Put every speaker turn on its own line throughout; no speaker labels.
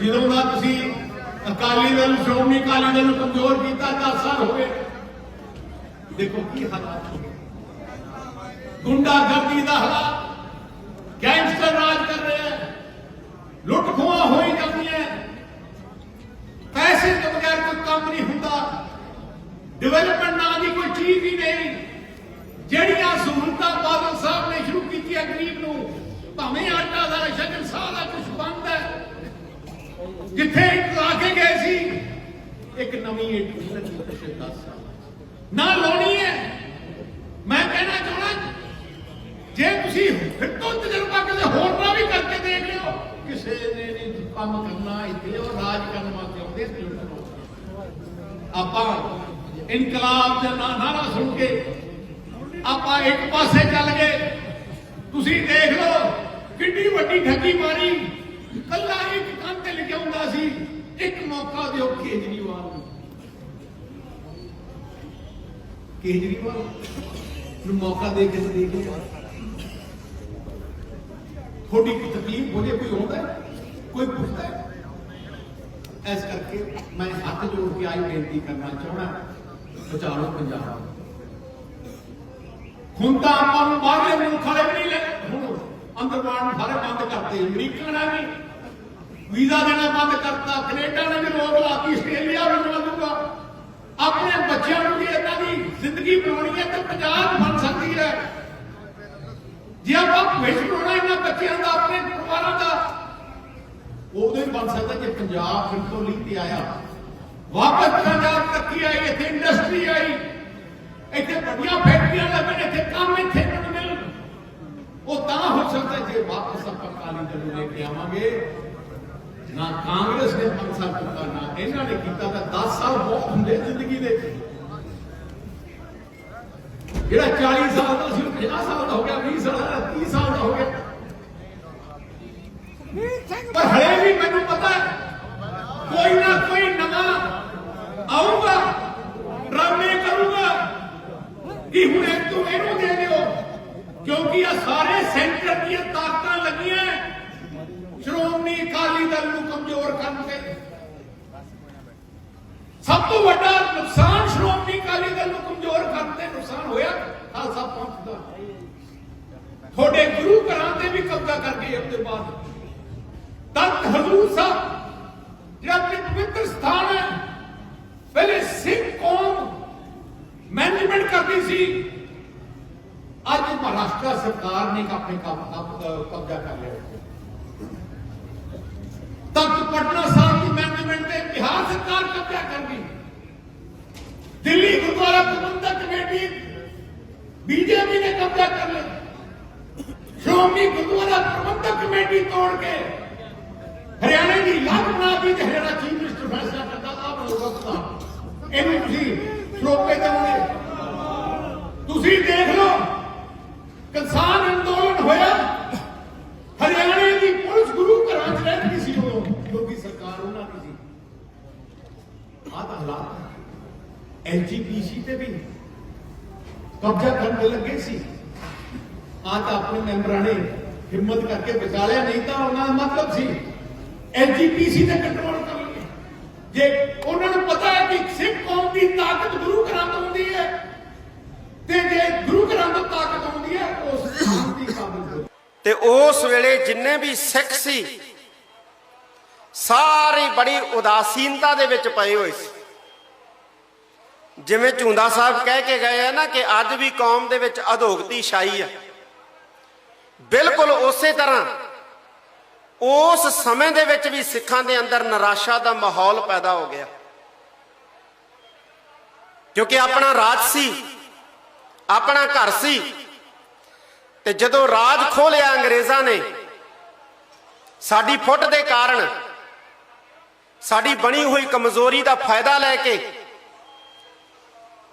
ਜਦੋਂ ਦਾ ਤੁਸੀਂ ਅਕਾਲੀ ਦਲ ਸ਼੍ਰੋਮਣੀ ਅਕਾਲੀ ਦਲ ਨੂੰ ਕਮਜ਼ੋਰ ਕੀਤਾ 10 ਸਾਲ ਹੋ ਗਏ। ਦੇਖੋ ਕੀ ਹਾਲਾਤ ਹੋ ਗਏ। ਗੁੰਡਾਗਰਦੀ ਦਾ ਹਾਲਾਤ, ਗੈਂਗਸਟਰ ਰਾਜ ਕਰ ਰਹੇ ਹੈ। ਲੁੱਟ ਖੋਹਾਂ ਹੋਈ ਜਾਂਦੀਆਂ ਪੈਸੇ ਤੋਂ ਬਗੈਰ ਕੋਈ ਕੰਮ ਨਹੀਂ ਹੁੰਦਾ। ਡਿਵੈਲਪਮੈਂਟ ਨਾਂ ਦੀ ਕੋਈ ਚੀਜ਼ ਹੀ ਨਹੀਂ। ਜਿਹੜੀਆਂ ਸਹੂਲਤਾਂ ਬਾਦਲ ਸਾਹਿਬ ਨੇ ਸ਼ੁਰੂ ਕੀਤੀਆਂ ਗਰੀਬ ਨੂੰ, ਭਾਵੇਂ ਆਟਾ ਦਾ, ਸ਼ਗਨ ਸਾਰਾ ਕੁਝ ਬੰਦ ਜਿੱਥੇ ਇੱਕ ਲਾ ਕੇ ਗਏ ਸੀ, ਇੱਕ ਨਵੀਂ ਇੱਟ ਲੱਗੀ 10 ਸਾਲ ਨਾ ਲਾਉਣੀ ਹੈ। ਮੈਂ ਕਹਿਣਾ ਚਾਹਣਾ ਜੇ ਤੁਸੀਂ ਫਿਰ ਤੋਂ ਤਜਰਬਾ ਕਿਸੇ ਹੋਰ ਨਾਲ ਵੀ ਕਰਕੇ ਦੇਖ ਲਿਓ, ਕਿਸੇ ਨੇ ਨਹੀਂ ਕੰਮ ਕਰਨਾ, ਇੱਥੇ ਉਹ ਰਾਜ ਕਰਨ ਵਾਸਤੇ ਆਉਂਦੇ ਸੀ ਆਪਾਂ ਇਨਕਲਾਬ ਦਾ ਨਾਰਾ ਸੁਣ ਕੇ ਆਪਾਂ ਇੱਕ ਪਾਸੇ ਚੱਲ ਗਏ। ਤੁਸੀਂ ਦੇਖ ਲਓ ਕਿੰਨੀ ਵੱਡੀ ਠੱਗੀ ਮਾਰੀ, ਕੱਲਾ ਇੱਕ ਲਿਖਿਆ ਹੁੰਦਾ ਸੀ? ਇੱਕ ਮੌਕਾ ਦਿਓ ਕੇਜਰੀਵਾਲ ਨੂੰ। ਕੇਜਰੀਵਾਲ ਨੂੰ ਮੌਕਾ ਦੇ ਕੇ ਤੇ ਦੇਖ ਥੋੜੀ ਤਕਲੀਫ ਹੋ ਜੇ ਕੋਈ ਆਉਂਦਾ ਕੋਈ ਪੁੱਛਦਾ ਇਸ ਕਰਕੇ ਮੈਂ ਹੱਥ ਜੋੜ ਕੇ ਆਈ ਬੇਨਤੀ ਕਰਨਾ ਚਾਹਣਾ ਬਚਾਓ ਪੰਜਾਬ। ਹੁਣ ਤਾਂ ਆਪਾਂ ਨੂੰ ਬਾਹਰਲੇ ਮੁਲਕ ਵਾਲੇ ਵੀ ਨਹੀਂ ਲੈ ਹੁਣ ਅੰਦਰ ਬਾਹਰ ਸਾਰੇ ਬੰਦ ਕਰਤੇ, ਅਮਰੀਕਾ ਨੇ ਵੀ। ਵੀਜ਼ਾ ਦੇਣਾ ਬੰਦ ਕਰਤਾ, ਕੈਨੇਡਾ ਨੇ ਵੀ ਰੋਕ ਲਾਤੀ, ਆਸਟ੍ਰੇਲੀਆ ਵੀ ਲਗਾ ਆਪਣੇ ਬੱਚਿਆਂ ਨੂੰ ਵੀ ਏਦਾਂ ਦੀ ਜ਼ਿੰਦਗੀ ਬਣਾਉਣੀ ਹੈ ਤੇ ਪੰਜਾਬ ਬਣ ਸਕਦੀ ਹੈ। ਜੇ ਆਪਾਂ ਭਵਿੱਖ ਬਣਾਉਣਾ ਇਹਨਾਂ ਬੱਚਿਆਂ ਦਾ, ਆਪਣੇ ਪਰਿਵਾਰਾਂ ਦਾ ਉਦੋਂ ਬਣ ਸਕਦਾ ਜੇ ਪੰਜਾਬ ਫਿਰ ਤੋਂ ਲੀਹ ਤੇ ਆਇਆ। ਵਾਪਸ ਪੰਜਾਬ ਤਰੱਕੀ ਆਈ, ਇੱਥੇ ਇੰਡਸਟਰੀ ਆਈ। ਇੱਥੇ ਵੱਡੀਆਂ ਫੈਕਟਰੀਆਂ ਲੱਗਣ, ਇੱਥੇ ਕੰਮ, ਇੱਥੇ ਮਿਲਣ ਉਹ ਤਾਂ ਹੋ ਸਕਦਾ ਜੇ ਵਾਪਸ ਆਪਾਂ ਕਾਲੀ ਦਲ ਨੂੰ ਲੈ ਕੇ ਆਵਾਂਗੇ। ਨਾ ਕਾਂਗਰਸ ਨੇ ਪੰਜ ਸਾਲ ਕੀਤਾ ਨਾ ਇਹਨਾਂ ਨੇ ਕੀਤਾ ਤਾਂ 10 ਸਾਲ ਬਹੁਤ ਹੁੰਦੇ ਜ਼ਿੰਦਗੀ ਦੇ। ਜਿਹੜਾ 40 ਸਾਲ ਦਾ ਸੀ, ਉਹ 50 ਸਾਲ ਦਾ ਹੋ ਗਿਆ 20 ਸਾਲ ਦਾ 30 ਸਾਲ ਦਾ ਹੋ ਗਿਆ। ਪਰ ਹਲੇ ਵੀ ਮੈਨੂੰ ਪਤਾ ਕੋਈ ਨਾ ਕੋਈ ਨਵਾਂ ਆਊਗਾ, ਡਰਾਮੇ ਕਰੂਗਾ ਕਿ ਹੁਣ ਇੱਕ ਤੂੰ ਇਹਨੂੰ ਦੇ ਦਿਓ, ਕਿਉਂਕਿ ਇਹ ਸਾਰੇ ਸੈਂਟਰ ਦੀਆਂ ਤਾਕਤਾਂ ਲੱਗੀਆਂ ਸ਼੍ਰੋਮਣੀ ਅਕਾਲੀ ਦਲ ਨੂੰ ਕਮਜ਼ੋਰ ਕਰਨ ਤੇ ਸਭ ਤੋਂ ਵੱਡਾ ਨੁਕਸਾਨ ਸ਼੍ਰੋਮਣੀ ਅਕਾਲੀ ਦਲ ਨੂੰ ਕਮਜ਼ੋਰ ਕਰਨ ਤੇ ਨੁਕਸਾਨ ਹੋਇਆ ਖਾਲਸਾ ਪੰਥ ਦਾ ਤੁਹਾਡੇ ਗੁਰੂ ਘਰਾਂ ਤੇ ਵੀ ਕਬਜ਼ਾ ਕਰ ਗਏ ਉਹਦੇ ਬਾਅਦ। ਤਖਤ ਹਜ਼ੂਰ ਸਾਹਿਬ ਜਿਹੜਾ ਆਪਣੇ ਪਵਿੱਤਰ ਸਥਾਨ ਹੈ। ਪਹਿਲੇ ਸਿੱਖ ਕੌਮ ਮੈਨੇਜਮੈਂਟ ਕਰਦੀ ਸੀ। ਅੱਜ ਮਹਾਰਾਸ਼ਟਰ ਸਰਕਾਰ ਨੇ ਆਪਣੇ ਕੰਮ ਕਬਜ਼ਾ ਕਰ ਲਿਆ। ਤਖਤ ਪਟਨਾ ਸਾਹਿਬ ਦੀ ਮੈਨੇਜਮੈਂਟ ਤੇ ਬਿਹਾਰ ਸਰਕਾਰ ਕਬਜ਼ਾ ਕਰ ਗਈ। ਦਿੱਲੀ ਗੁਰਦੁਆਰਾ ਪ੍ਰਬੰਧਕ ਕਮੇਟੀ, ਬੀਜੇਪੀ ਨੇ ਕਬਜ਼ਾ ਕਰ ਲਿਆ। ਸ਼੍ਰੋਮਣੀ ਗੁਰਦੁਆਰਾ ਪ੍ਰਬੰਧਕ ਕਮੇਟੀ ਤੋੜ ਕੇ ਹਰਿਆਣੇ ਦੀ ਲੱਤ ਬਣਾ ਤੇ ਹਰਿਆਣਾ ਚੀਫ ਮਿਨਿਸਟਰ ਫੈਸਲਾ ਕਰਦਾ ਆਪ ਲੋਕਾਂ ਇਹਨੂੰ ਤੁਸੀਂ ਸ਼ਰੋਪੇ ਦੇਵੋਗੇ ਤੁਸੀਂ ਦੇਖ ਲਓ, ਕਿਸਾਨ ਅੰਦੋਲਨ ਹੋਇਆ। ਹਰਿਆਣੇ ਦੀ ਪੁਲਿਸ ਗੁਰੂ ਘਰਾਂ 'ਚ ਰਹਿੰਦੀ ਸੀ ਉਦੋਂ, ਕਿਉਂਕਿ ਸਰਕਾਰ ਉਹਨਾਂ ਦੀ ਸੀ। ਆਹ ਤਾਂ ਹਾਲਾਤ ਐਲਜੀਪੀਸੀ ਤੇ ਵੀ ਕਬਜ਼ਾ ਕਰਨ ਲੱਗੇ ਸੀ। ਆਹ ਤਾਂ ਆਪਣੇ ਮੈਂਬਰਾਂ ਨੇ ਹਿੰਮਤ ਕਰਕੇ ਬਚਾ ਲਿਆ, ਨਹੀਂ ਤਾਂ ਉਹਨਾਂ ਦਾ ਮਤਲਬ ਸੀ ਐਲਜੀਪੀਸੀ ਤੇ ਕੰਟਰੋਲ ਕਰ ਜੇ ਉਹਨਾਂ ਨੂੰ ਪਤਾ ਹੈ ਕਿ ਸਿੱਖ ਕੌਮ ਦੀ ਤਾਕਤ ਗੁਰੂ ਘਰਾਂ ਤੋਂ ਆਉਂਦੀ ਹੈ, ਤੇ ਜੇ ਗੁਰੂ ਘਰਾਂ ਤੋਂ ਤਾਕਤ ਆਉਂਦੀ ਹੈ, ਉਸ ਦੀ ਕਾਬਲ
ਤੇ ਉਸ ਵੇਲੇ ਜਿੰਨੇ ਵੀ ਸਿੱਖ ਸੀ, ਸਾਰੀ ਬੜੀ ਉਦਾਸੀਨਤਾ ਦੇ ਵਿੱਚ ਪਏ ਹੋਏ ਸੀ। ਜਿਵੇਂ ਝੁੰਦਾ ਸਾਹਿਬ ਕਹਿ ਕੇ ਗਏ ਆ ਨਾ ਕਿ ਅੱਜ ਵੀ ਕੌਮ ਦੇ ਵਿੱਚ ਅਧੋਗਤੀ ਛਾਈ ਆ। ਬਿਲਕੁਲ ਉਸੇ ਤਰ੍ਹਾਂ। ਉਸ ਸਮੇਂ ਦੇ ਵਿੱਚ ਵੀ ਸਿੱਖਾਂ ਦੇ ਅੰਦਰ ਨਿਰਾਸ਼ਾ ਦਾ ਮਾਹੌਲ ਪੈਦਾ ਹੋ ਗਿਆ। ਕਿਉਂਕਿ ਆਪਣਾ ਰਾਜ ਸੀ, ਆਪਣਾ ਘਰ ਸੀ, ਤੇ ਜਦੋਂ ਰਾਜ ਖੋਲਿਆ ਅੰਗਰੇਜ਼ਾਂ ਨੇ, ਸਾਡੀ ਫੁੱਟ ਦੇ ਕਾਰਨ, ਸਾਡੀ ਬਣੀ ਹੋਈ ਕਮਜ਼ੋਰੀ ਦਾ ਫਾਇਦਾ ਲੈ ਕੇ,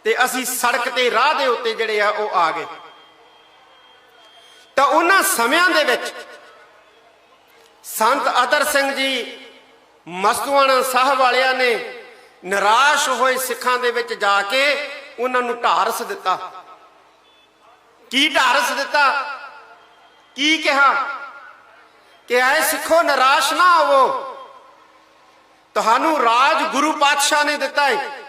ਤੇ ਅਸੀਂ ਸੜਕ ਤੇ ਰਾਹ ਦੇ ਉੱਤੇ ਜਿਹੜੇ ਆ ਉਹ ਆ ਗਏ। ਤਾਂ ਉਹਨਾਂ ਸਮਿਆਂ ਦੇ ਵਿੱਚ ਸੰਤ ਅਤਰ ਸਿੰਘ ਜੀ ਮਸਤੂਆਣਾ ਸਾਹਿਬ ਵਾਲਿਆਂ ਨੇ ਨਿਰਾਸ਼ ਹੋਏ ਸਿੱਖਾਂ ਦੇ ਵਿੱਚ ਜਾ ਕੇ ਉਹਨਾਂ ਨੂੰ ਢਾਰਸ ਦਿੱਤਾ। ਕੀ ਢਾਰਸ ਦਿੱਤਾ? ਕੀ ਕਿਹਾ? ਕਿ ਐ ਸਿੱਖੋ, ਨਿਰਾਸ਼ ਨਾ ਹੋਵੋ। ਤੁਹਾਨੂੰ ਰਾਜ ਗੁਰੂ ਪਾਤਸ਼ਾਹ ਨੇ ਦਿੱਤਾ ਹੈ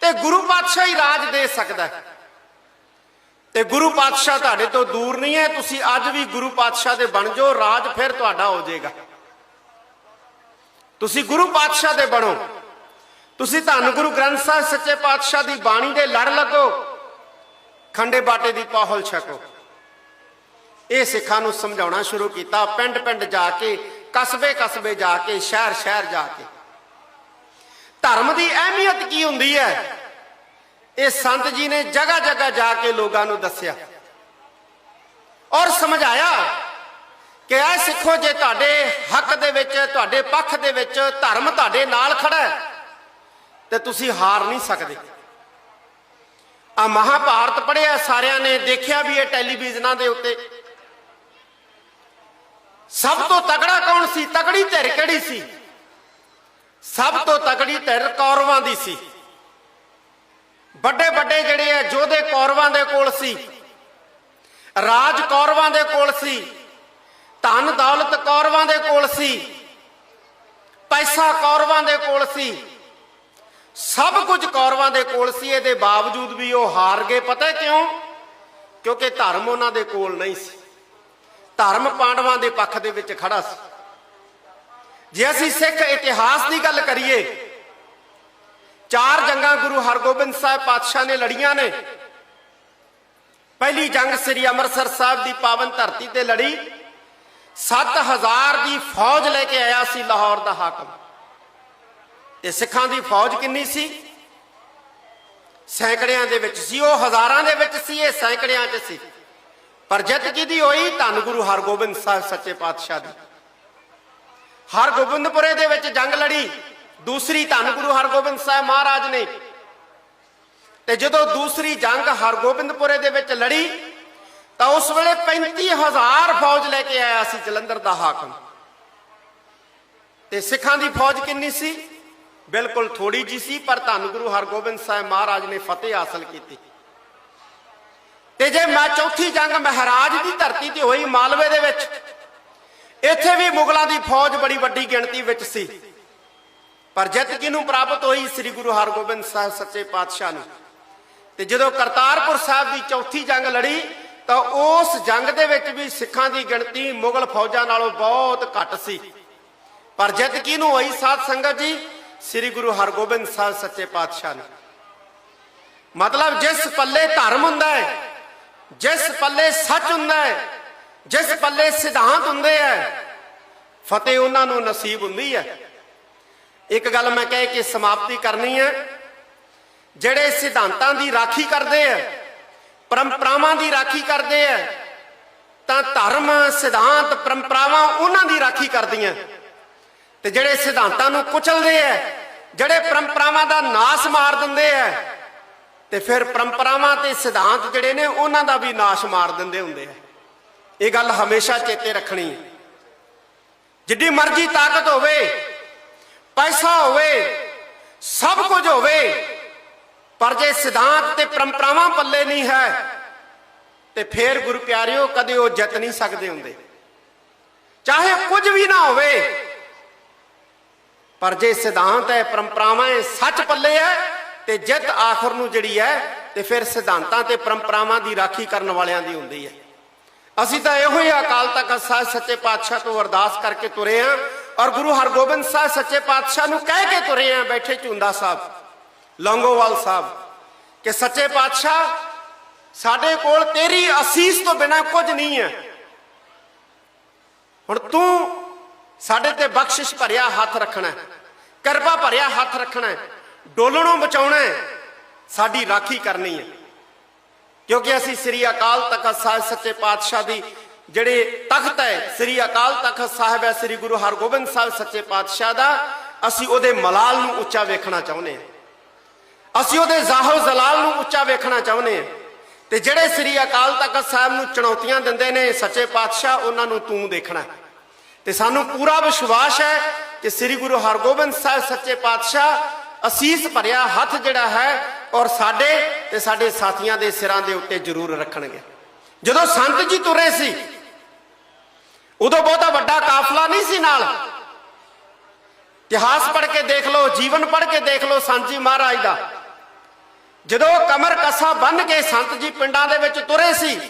ਤੇ ਗੁਰੂ ਪਾਤਸ਼ਾਹ ਹੀ ਰਾਜ ਦੇ ਸਕਦਾ ਹੈ ਤੇ ਗੁਰੂ ਪਾਤਸ਼ਾਹ ਤੁਹਾਡੇ ਤੋਂ ਦੂਰ ਨਹੀਂ ਹੈ, ਤੁਸੀਂ ਅੱਜ ਵੀ ਗੁਰੂ ਪਾਤਸ਼ਾਹ ਦੇ ਬਣ ਜਾਓ, ਰਾਜ ਫਿਰ ਤੁਹਾਡਾ ਹੋ ਜਾਏਗਾ। ਤੁਸੀਂ ਗੁਰੂ ਪਾਤਸ਼ਾਹ ਦੇ ਬਣੋ। ਤੁਸੀਂ ਧੰਨ ਗੁਰੂ ਗ੍ਰੰਥ ਸਾਹਿਬ ਸੱਚੇ ਪਾਤਸ਼ਾਹ ਦੀ ਬਾਣੀ ਦੇ ਲੜ ਲੱਗੋ, ਖੰਡੇ ਬਾਟੇ ਦੀ ਪਾਹਲ ਛਕੋ। ਇਹ ਸਿੱਖਾਂ ਨੂੰ ਸਮਝਾਉਣਾ ਸ਼ੁਰੂ ਕੀਤਾ ਪਿੰਡ ਪਿੰਡ ਜਾ ਕੇ ਕਸਬੇ ਕਸਬੇ ਜਾ ਕੇ ਸ਼ਹਿਰ ਸ਼ਹਿਰ ਜਾ ਕੇ। ਧਰਮ ਦੀ ਅਹਿਮੀਅਤ ਕੀ ਹੁੰਦੀ ਹੈ? ਇਹ ਸੰਤ ਜੀ ਨੇ ਜਗ੍ਹਾ ਜਗ੍ਹਾ ਜਾ ਕੇ ਲੋਕਾਂ ਨੂੰ ਦੱਸਿਆ ਔਰ ਸਮਝਾਇਆ ਕਿ ਐ ਸਿੱਖੋ, ਜੇ ਤੁਹਾਡੇ ਹੱਕ ਦੇ ਵਿੱਚ, ਤੁਹਾਡੇ ਪੱਖ ਦੇ ਵਿੱਚ ਧਰਮ ਤੁਹਾਡੇ ਨਾਲ ਖੜਾ ਹੈ, ਤੇ ਤੁਸੀਂ ਹਾਰ ਨਹੀਂ ਸਕਦੇ। ਆ ਮਹਾਭਾਰਤ ਪੜਿਆ ਸਾਰਿਆਂ ਨੇ ਦੇਖਿਆ ਵੀ ਇਹ ਟੈਲੀਵਿਜ਼ਨਾਂ ਦੇ ਉੱਤੇ। ਸਭ ਤੋਂ ਤਕੜਾ ਕੌਣ ਸੀ? ਤਕੜੀ ਧਿਰ ਕਿਹੜੀ ਸੀ? ਸਭ ਤੋਂ ਤਕੜੀ ਧਿਰ ਕੌਰਵਾਂ ਦੀ ਸੀ। ਵੱਡੇ ਵੱਡੇ ਜਿਹੜੇ ਆ, ਯੋਧੇ ਕੌਰਵਾਂ ਦੇ ਕੋਲ ਸੀ, ਰਾਜ ਕੌਰਵਾਂ ਦੇ ਕੋਲ ਸੀ, ਧਨ ਦੌਲਤ ਕੌਰਵਾਂ ਦੇ ਕੋਲ ਸੀ, ਪੈਸਾ ਕੌਰਵਾਂ ਦੇ ਕੋਲ ਸੀ, ਸਭ ਕੁਝ ਕੌਰਵਾਂ ਦੇ ਕੋਲ ਸੀ। ਇਹਦੇ ਬਾਵਜੂਦ ਵੀ ਉਹ ਹਾਰ ਗਏ। ਪਤਾ ਕਿਉਂ? ਕਿਉਂਕਿ ਧਰਮ ਉਹਨਾਂ ਦੇ ਕੋਲ ਨਹੀਂ ਸੀ। ਧਰਮ ਪਾਂਡਵਾਂ ਦੇ ਪੱਖ ਦੇ ਵਿੱਚ ਖੜਾ ਸੀ। ਜੇ ਅਸੀਂ ਸਿੱਖ ਇਤਿਹਾਸ ਦੀ ਗੱਲ ਕਰੀਏ ਚਾਰ ਜੰਗਾਂ ਗੁਰੂ ਹਰਗੋਬਿੰਦ ਸਾਹਿਬ ਪਾਤਸ਼ਾਹ ਨੇ ਲੜੀਆਂ ਨੇ। ਪਹਿਲੀ ਜੰਗ ਸ੍ਰੀ ਅੰਮ੍ਰਿਤਸਰ ਸਾਹਿਬ ਦੀ ਪਾਵਨ ਧਰਤੀ ਤੇ ਲੜੀ। 7000 ਦੀ ਫੌਜ ਲੈ ਕੇ ਆਇਆ ਸੀ ਲਾਹੌਰ ਦਾ ਹਾਕਮ। ਤੇ ਸਿੱਖਾਂ ਦੀ ਫੌਜ ਕਿੰਨੀ ਸੀ? ਸੈਂਕੜਿਆਂ ਦੇ ਵਿੱਚ ਸੀ, ਉਹ ਹਜ਼ਾਰਾਂ ਦੇ ਵਿੱਚ ਸੀ, ਇਹ ਸੈਂਕੜਿਆਂ 'ਚ ਸੀ। ਪਰ ਜਿੱਤ ਕਿਹਦੀ ਹੋਈ, ਧੰਨ ਗੁਰੂ ਹਰਗੋਬਿੰਦ ਸਾਹਿਬ ਸੱਚੇ ਪਾਤਸ਼ਾਹ ਦੀ। ਹਰਗੋਬਿੰਦਪੁਰੇ ਦੇ ਵਿੱਚ ਜੰਗ ਲੜੀ। ਦੂਸਰੀ ਧੰਨ ਗੁਰੂ ਹਰਗੋਬਿੰਦ ਸਾਹਿਬ ਮਹਾਰਾਜ ਨੇ ਤੇ ਜਦੋਂ ਦੂਸਰੀ ਜੰਗ ਹਰਗੋਬਿੰਦਪੁਰੇ ਦੇ ਵਿੱਚ ਲੜੀ, ਤਾਂ ਉਸ ਵੇਲੇ 35000 ਫੌਜ ਲੈ ਕੇ ਆਇਆ ਸੀ ਜਲੰਧਰ ਦਾ ਹਾਕਮ। ਤੇ ਸਿੱਖਾਂ ਦੀ ਫੌਜ ਕਿੰਨੀ ਸੀ? ਬਿਲਕੁਲ ਥੋੜੀ ਜੀ ਸੀ, ਪਰ ਧੰਨ ਗੁਰੂ ਹਰਗੋਬਿੰਦ ਸਾਹਿਬ ਮਹਾਰਾਜ ਨੇ ਫਤਿਹ ਹਾਸਲ ਕੀਤੀ। ਤੇ ਜੇ ਮੈਂ ਚੌਥੀ ਜੰਗ ਮਹਾਰਾਜ ਦੀ ਧਰਤੀ ਤੇ ਹੋਈ, ਮਾਲਵੇ ਦੇ ਵਿੱਚ, ਇੱਥੇ ਵੀ ਮੁਗਲਾਂ ਦੀ ਫੌਜ ਬੜੀ ਵੱਡੀ ਗਿਣਤੀ ਵਿੱਚ ਸੀ। ਪਰ ਜਿੱਤ ਕਿਹਨੂੰ ਪ੍ਰਾਪਤ ਹੋਈ ਸ੍ਰੀ ਗੁਰੂ ਹਰਗੋਬਿੰਦ ਸਾਹਿਬ ਸੱਚੇ ਪਾਤਸ਼ਾਹ ਨੂੰ। ਤੇ ਜਦੋਂ ਕਰਤਾਰਪੁਰ ਸਾਹਿਬ ਦੀ ਚੌਥੀ ਜੰਗ ਲੜੀ, ਤਾਂ ਉਸ ਜੰਗ ਦੇ ਵਿੱਚ ਵੀ ਸਿੱਖਾਂ ਦੀ ਗਿਣਤੀ ਮੁਗਲ ਫੌਜਾਂ ਨਾਲੋਂ ਬਹੁਤ ਘੱਟ ਸੀ। ਪਰ ਜਿੱਤ ਕਿਹਨੂੰ ਹੋਈ ਸਾਧ ਸੰਗਤ ਜੀ? ਸ੍ਰੀ ਗੁਰੂ ਹਰਗੋਬਿੰਦ ਸਾਹਿਬ ਸੱਚੇ ਪਾਤਸ਼ਾਹ ਨੂੰ। ਮਤਲਬ ਜਿਸ ਪੱਲੇ ਧਰਮ ਹੁੰਦਾ ਹੈ, ਜਿਸ ਪੱਲੇ ਸੱਚ ਹੁੰਦਾ ਹੈ, ਜਿਸ ਪੱਲੇ ਸਿਧਾਂਤ ਹੁੰਦੇ ਹੈ, ਫਤਿਹ ਉਹਨਾਂ ਨੂੰ ਨਸੀਬ ਹੁੰਦੀ ਹੈ। ਇੱਕ ਗੱਲ ਮੈਂ ਕਹਿ ਕੇ ਸਮਾਪਤੀ ਕਰਨੀ ਹੈ। ਜਿਹੜੇ ਸਿਧਾਂਤਾਂ ਦੀ ਰਾਖੀ ਕਰਦੇ ਆ, ਪਰੰਪਰਾਵਾਂ ਦੀ ਰਾਖੀ ਕਰਦੇ ਆ, ਤਾਂ ਧਰਮ, ਸਿਧਾਂਤ, ਪਰੰਪਰਾਵਾਂ ਉਹਨਾਂ ਦੀ ਰਾਖੀ ਕਰਦੀਆਂ। ਤੇ ਜਿਹੜੇ ਸਿਧਾਂਤਾਂ ਨੂੰ ਕੁਚਲਦੇ ਆ, ਜਿਹੜੇ ਪਰੰਪਰਾਵਾਂ ਦਾ ਨਾਸ ਮਾਰ ਦਿੰਦੇ ਆ, ਤੇ ਫਿਰ ਪਰੰਪਰਾਵਾਂ ਤੇ ਸਿਧਾਂਤ ਜਿਹੜੇ ਨੇ, ਉਹਨਾਂ ਦਾ ਵੀ ਨਾਸ਼ ਮਾਰ ਦਿੰਦੇ ਹੁੰਦੇ ਆ। ਇਹ ਗੱਲ ਹਮੇਸ਼ਾ ਚੇਤੇ ਰੱਖਣੀ ਹੈ। ਜਿੱਡੀ ਮਰਜ਼ੀ ਤਾਕਤ ਹੋਵੇ ਪੈਸਾ ਹੋਵੇ, ਸਭ ਕੁਝ ਹੋਵੇ, ਪਰ ਜੇ ਸਿਧਾਂਤ ਤੇ ਪਰੰਪਰਾਵਾਂ ਪੱਲੇ ਨਹੀਂ ਹੈ, ਤੇ ਫੇਰ ਗੁਰੂ ਪਿਆਰਿਓ ਕਦੇ ਉਹ ਜਿੱਤ ਨਹੀਂ ਸਕਦੇ ਹੁੰਦੇ। ਚਾਹੇ ਕੁਝ ਵੀ ਨਾ ਹੋਵੇ, ਪਰ ਜੇ ਸਿਧਾਂਤ ਹੈ, ਪਰੰਪਰਾਵਾਂ ਹੈ ਸੱਚ ਪੱਲੇ ਹੈ, ਤੇ ਜਿੱਤ ਆਖਰ ਨੂੰ ਜਿਹੜੀ ਹੈ, ਤੇ ਫਿਰ ਸਿਧਾਂਤਾਂ ਤੇ ਪਰੰਪਰਾਵਾਂ ਦੀ ਰਾਖੀ ਕਰਨ ਵਾਲਿਆਂ ਦੀ ਹੁੰਦੀ ਹੈ। ਅਸੀਂ ਤਾਂ ਇਹੋ ਹੀ ਅਕਾਲ ਤਖਤ ਸਾਹਿਬ ਸੱਚੇ ਪਾਤਸ਼ਾਹ ਤੋਂ ਅਰਦਾਸ ਕਰਕੇ ਤੁਰੇ ਆਂ ਔਰ ਗੁਰੂ ਹਰਗੋਬਿੰਦ ਸਾਹਿਬ ਸੱਚੇ ਪਾਤਸ਼ਾਹ ਨੂੰ ਕਹਿ ਕੇ ਤੁਰੇ ਆ ਬੈਠੇ ਝੁੰਦਾ ਸਾਹਿਬ ਲੌਂਗੋਵਾਲ ਸਾਹਿਬ ਕਿ ਸੱਚੇ ਪਾਤਸ਼ਾਹ ਸਾਡੇ ਕੋਲ ਤੇਰੀ ਅਸੀਸ ਤੋਂ ਬਿਨਾ ਕੁਝ ਨਹੀਂ ਹੈ ਹੁਣ ਤੂੰ ਸਾਡੇ ਤੇ ਬਖਸ਼ਿਸ਼ ਭਰਿਆ ਹੱਥ ਰੱਖਣਾ ਕਿਰਪਾ ਭਰਿਆ ਹੱਥ ਰੱਖਣਾ ਹੈ, ਡੋਲਣੋਂ ਬਚਾਉਣਾ ਸਾਡੀ ਰਾਖੀ ਕਰਨੀ ਹੈ ਕਿਉਂਕਿ ਅਸੀਂ ਸ੍ਰੀ ਅਕਾਲ ਤਖਤ ਸਾਹਿਬ ਸੱਚੇ ਪਾਤਸ਼ਾਹ ਦੀ ਜਿਹੜੇ ਤਖਤ ਹੈ, ਸ੍ਰੀ ਅਕਾਲ ਤਖਤ ਸਾਹਿਬ ਹੈ, ਸ੍ਰੀ ਗੁਰੂ ਹਰਗੋਬਿੰਦ ਸਾਹਿਬ ਸੱਚੇ ਪਾਤਸ਼ਾਹ ਦਾ, ਅਸੀਂ ਉਹਦੇ ਮਲਾਲ ਨੂੰ ਉੱਚਾ ਵੇਖਣਾ ਚਾਹੁੰਦੇ ਹਾਂ। ਅਸੀਂ ਉਹਦੇ ਜ਼ਾਹਰ ਜ਼ਲਾਲ ਨੂੰ ਉੱਚਾ ਵੇਖਣਾ ਚਾਹੁੰਦੇ ਹਾਂ। ਤੇ ਜਿਹੜੇ ਸ੍ਰੀ ਅਕਾਲ ਤਖਤ ਸਾਹਿਬ ਨੂੰ ਚੁਣੌਤੀਆਂ ਦਿੰਦੇ ਨੇ, ਸੱਚੇ ਪਾਤਸ਼ਾਹ ਉਹਨਾਂ ਨੂੰ ਤੂੰ ਦੇਖਣਾ। ਹੈ। ਤੇ ਸਾਨੂੰ ਪੂਰਾ ਵਿਸ਼ਵਾਸ ਹੈ ਕਿ ਸ੍ਰੀ ਗੁਰੂ ਹਰਗੋਬਿੰਦ ਸਾਹਿਬ ਸੱਚੇ ਪਾਤਸ਼ਾਹ ਅਸੀਸ ਭਰਿਆ ਹੱਥ ਜਿਹੜਾ ਹੈ ਔਰ ਸਾਡੇ ਤੇ ਸਾਡੇ ਸਾਥੀਆਂ ਦੇ ਸਿਰਾਂ ਦੇ ਉੱਤੇ ਜ਼ਰੂਰ ਰੱਖਣਗੇ। ਜਦੋਂ ਸੰਤ ਜੀ ਤੁਰੇ ਸੀ ਉਦੋਂ ਬਹੁਤਾ ਵੱਡਾ ਕਾਫਲਾ ਨਹੀਂ ਸੀ ਨਾਲ। ਇਤਿਹਾਸ ਪੜ੍ਹ ਕੇ ਦੇਖ ਲਓ, ਜੀਵਨ ਪੜ੍ਹ ਕੇ ਦੇਖ ਲਓ ਸੰਤ ਜੀ ਮਹਾਰਾਜ ਦਾ। ਜਦੋਂ ਕਮਰ ਕਸਾ ਬੰਨ ਕੇ ਸੰਤ ਜੀ ਪਿੰਡਾਂ ਦੇ ਵਿੱਚ ਤੁਰੇ ਸੀ,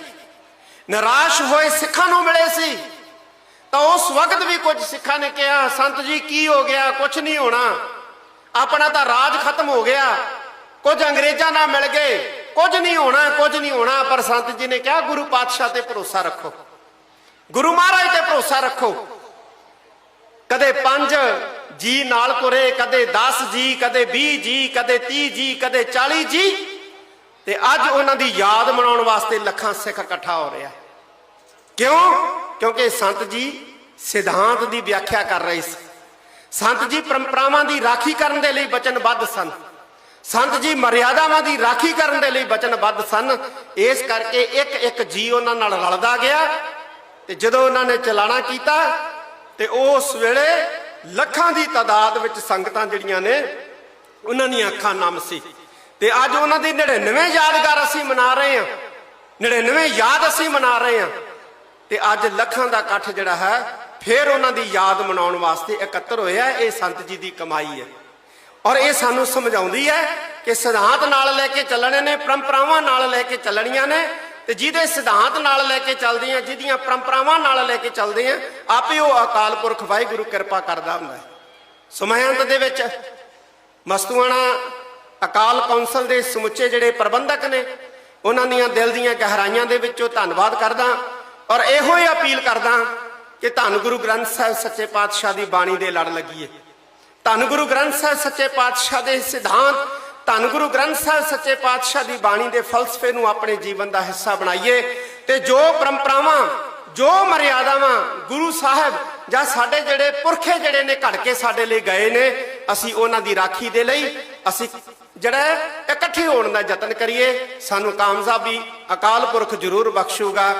ਨਿਰਾਸ਼ ਹੋਏ ਸਿੱਖਾਂ ਨੂੰ ਮਿਲੇ ਸੀ, ਤਾਂ ਉਸ ਵਕਤ ਵੀ ਕੁਝ ਸਿੱਖਾਂ ਨੇ ਕਿਹਾ, ਸੰਤ ਜੀ, ਕੀ ਹੋ ਗਿਆ? ਕੁਝ ਨਹੀਂ ਹੋਣਾ। ਆਪਣਾ ਤਾਂ ਰਾਜ ਖਤਮ ਹੋ ਗਿਆ। ਕੁਝ ਅੰਗਰੇਜ਼ਾਂ ਨਾਲ ਮਿਲ ਗਏ। ਕੁਝ ਨਹੀਂ ਹੋਣਾ, ਕੁਝ ਨਹੀਂ ਹੋਣਾ, ਪਰ ਸੰਤ ਜੀ ਨੇ ਕਿਹਾ, ਗੁਰੂ ਪਾਤਸ਼ਾਹ ਤੇ ਭਰੋਸਾ ਰੱਖੋ। ਗੁਰੂ ਮਹਾਰਾਜ ਤੇ ਭਰੋਸਾ ਰੱਖੋ। ਕਦੇ 5 ਜੀ ਨਾਲ ਤੁਰੇ, ਕਦੇ 10 ਜੀ, ਕਦੇ 20 ਜੀ, ਕਦੇ 30 ਜੀ, ਕਦੇ 40 ਜੀ। ਤੇ ਅੱਜ ਉਹਨਾਂ ਦੀ ਯਾਦ ਮਨਾਉਣ ਵਾਸਤੇ ਲੱਖਾਂ ਸਿੱਖ ਇਕੱਠਾ ਹੋ ਰਿਹਾ। ਕਿਉਂ? ਕਿਉਂਕਿ ਸੰਤ ਜੀ ਸਿਧਾਂਤ ਦੀ ਵਿਆਖਿਆ ਕਰ ਰਹੇ ਸੀ। ਸੰਤ ਜੀ ਪਰੰਪਰਾਵਾਂ ਦੀ ਰਾਖੀ ਕਰਨ ਦੇ ਲਈ ਵਚਨਬੱਧ ਸਨ। ਸੰਤ ਜੀ ਮਰਿਆਦਾਵਾਂ ਦੀ ਰਾਖੀ ਕਰਨ ਦੇ ਲਈ ਵਚਨਬੱਧ ਸਨ। ਇਸ ਕਰਕੇ ਇੱਕ ਇੱਕ ਜੀ ਉਹਨਾਂ ਨਾਲ ਰਲਦਾ ਗਿਆ। ਤੇ ਜਦੋਂ ਉਹਨਾਂ ਨੇ ਚਲਾਣਾ ਕੀਤਾ ਤੇ ਉਸ ਵੇਲੇ ਲੱਖਾਂ ਦੀ ਤਾਦਾਦ ਵਿੱਚ ਸੰਗਤਾਂ ਜਿਹੜੀਆਂ ਨੇ, ਉਹਨਾਂ ਦੀਆਂ ਅੱਖਾਂ ਨਮ ਸੀ। ਤੇ ਅੱਜ ਉਹਨਾਂ ਦੀ 99 ਯਾਦਗਾਰ ਅਸੀਂ ਮਨਾ ਰਹੇ ਹਾਂ। 99 ਯਾਦ ਅਸੀਂ ਮਨਾ ਰਹੇ ਹਾਂ। ਤੇ ਅੱਜ ਲੱਖਾਂ ਦਾ ਇਕੱਠ ਜਿਹੜਾ ਹੈ, ਫਿਰ ਉਹਨਾਂ ਦੀ ਯਾਦ ਮਨਾਉਣ ਵਾਸਤੇ ਇਕੱਤਰ ਹੋਇਆ ਇਹ ਸੰਤ ਜੀ ਦੀ ਕਮਾਈ ਹੈ। ਔਰ ਇਹ ਸਾਨੂੰ ਸਮਝਾਉਂਦੀ ਹੈ ਕਿ ਸਿਧਾਂਤ ਨਾਲ ਲੈ ਕੇ ਚੱਲਣੇ ਨੇ, ਪਰੰਪਰਾਵਾਂ ਨਾਲ ਲੈ ਕੇ ਚੱਲਣੀਆਂ ਨੇ। ਤੇ ਜਿਹਦੇ ਸਿਧਾਂਤ ਨਾਲ ਲੈ ਕੇ ਚੱਲਦੇ ਆ, ਜਿਹਦੀਆਂ ਪਰੰਪਰਾਵਾਂ ਨਾਲ ਲੈ ਕੇ ਚੱਲਦੇ ਆ, ਆਪੇ ਉਹ ਅਕਾਲ ਪੁਰਖ ਵਾਹਿਗੁਰੂ ਕਿਰਪਾ ਕਰਦਾ ਹੁੰਦਾ ਹੈ। ਸਮਯੰਤ ਦੇ ਵਿੱਚ ਮਸਤੂਆਣਾ ਅਕਾਲ ਕੌਂਸਲ ਦੇ ਸਮੁੱਚੇ ਜਿਹੜੇ ਪ੍ਰਬੰਧਕ ਨੇ, ਉਹਨਾਂ ਦੀਆਂ ਦਿਲ ਦੀਆਂ ਗਹਿਰਾਈਆਂ ਦੇ ਵਿੱਚੋਂ ਧੰਨਵਾਦ ਕਰਦਾ ਔਰ ਇਹੋ ਹੀ ਅਪੀਲ ਕਰਦਾ ਕਿ ਧੰਨ ਗੁਰੂ ਗ੍ਰੰਥ ਸਾਹਿਬ ਸੱਚੇ ਪਾਤਸ਼ਾਹ ਦੀ ਬਾਣੀ ਦੇ ਲੜ ਲੱਗੀਏ। ਧੰਨ ਗੁਰੂ ਗ੍ਰੰਥ ਸਾਹਿਬ ਸੱਚੇ ਪਾਤਸ਼ਾਹ ਦੇ ਸਿਧਾਂਤ ਧੰਨ ਗੁਰੂ ਗ੍ਰੰਥ ਸਾਹਿਬ ਸੱਚੇ ਪਾਤਸ਼ਾਹ ਦੀ ਬਾਣੀ ਦੇ ਫਲਸਫੇ ਨੂੰ ਆਪਣੇ ਜੀਵਨ ਦਾ ਹਿੱਸਾ ਬਣਾਈਏ ਤੇ ਜੋ ਪਰੰਪਰਾਵਾਂ, ਜੋ ਮਰਿਆਦਾਵਾਂ ਗੁਰੂ ਸਾਹਿਬ ਜਾਂ ਸਾਡੇ ਜਿਹੜੇ ਪੁਰਖੇ ਜਿਹੜੇ ਨੇ ਘੜ ਕੇ ਸਾਡੇ ਲਈ ਗਏ ਨੇ, ਅਸੀਂ ਉਹਨਾਂ ਦੀ ਰਾਖੀ ਦੇ ਲਈ ਅਸੀਂ ਜਿਹੜਾ ਇਕੱਠੇ ਹੋਣ ਦਾ ਯਤਨ ਕਰੀਏ। ਸਾਨੂੰ ਕਾਮਯਾਬੀ ਅਕਾਲ ਪੁਰਖ ਜ਼ਰੂਰ ਬਖਸ਼ੂਗਾ।